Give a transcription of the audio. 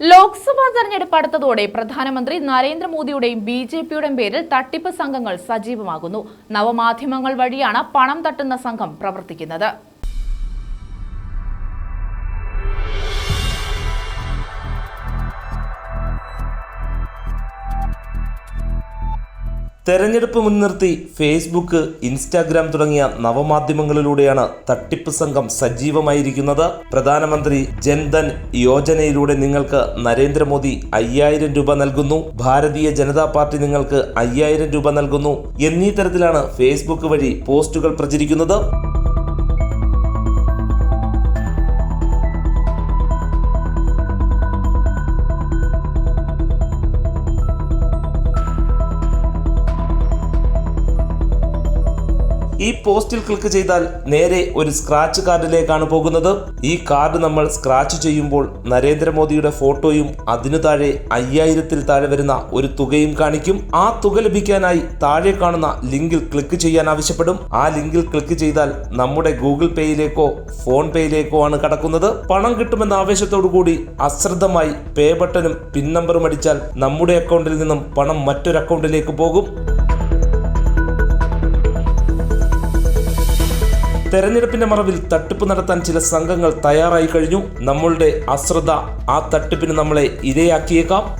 ലോക്സഭാ തെരഞ്ഞെടുപ്പ് അടുത്തതോടെ പ്രധാനമന്ത്രി നരേന്ദ്രമോദിയുടെയും B J പിയുടെയും പേരിൽ തട്ടിപ്പ് സംഘങ്ങൾ സജീവമാകുന്നു. നവമാധ്യമങ്ങൾ വഴിയാണ് പണം തട്ടുന്ന സംഘം പ്രവർത്തിക്കുന്നത്. തെരഞ്ഞെടുപ്പ് മുൻനിർത്തി ഫേസ്ബുക്ക് ഇൻസ്റ്റാഗ്രാം തുടങ്ങിയ നവമാധ്യമങ്ങളിലൂടെയാണ് തട്ടിപ്പ് സംഘം സജീവമായിരിക്കുന്നത്. പ്രധാനമന്ത്രി ജൻധൻ യോജനയിലൂടെ നിങ്ങൾക്ക് നരേന്ദ്രമോദി അയ്യായിരം രൂപ നൽകുന്നു. ഭാരതീയ ജനതാ പാർട്ടി നിങ്ങൾക്ക് അയ്യായിരം രൂപ നൽകുന്നു. എന്നീ തരത്തിലാണ് ഫേസ്ബുക്ക് വഴി പോസ്റ്റുകൾ പ്രചരിക്കുന്നത്. ഈ പോസ്റ്റിൽ ക്ലിക്ക് ചെയ്താൽ നേരെ ഒരു സ്ക്രാച്ച് കാർഡിലേക്കാണ് പോകുന്നത്. ഈ കാർഡ് നമ്മൾ സ്ക്രാച്ച് ചെയ്യുമ്പോൾ നരേന്ദ്രമോദിയുടെ ഫോട്ടോയും അതിനു താഴെ അയ്യായിരത്തിൽ താഴെ വരുന്ന ഒരു തുകയും കാണിക്കും. ആ തുക ലഭിക്കാനായി താഴെ കാണുന്ന ലിങ്കിൽ ക്ലിക്ക് ചെയ്യാൻ ആവശ്യപ്പെടും. ആ ലിങ്കിൽ ക്ലിക്ക് ചെയ്താൽ നമ്മുടെ ഗൂഗിൾ പേയിലേക്കോ ഫോൺ പേയിലേക്കോ ആണ് കടക്കുന്നത്. പണം കിട്ടുമെന്ന ആവേശത്തോടു കൂടി അശ്രദ്ധമായി പേ ബട്ടണും പിൻ നമ്പറും അടിച്ചാൽ നമ്മുടെ അക്കൗണ്ടിൽ നിന്നും പണം മറ്റൊരു അക്കൗണ്ടിലേക്ക് പോകും. തെരഞ്ഞെടുപ്പിന്റെ മറവിൽ തട്ടിപ്പ് നടത്താൻ ചില സംഘങ്ങൾ തയ്യാറായി കഴിഞ്ഞു. നമ്മളുടെ അശ്രദ്ധ ആ തട്ടിപ്പിന് നമ്മളെ ഇരയാക്കിയേക്കാം.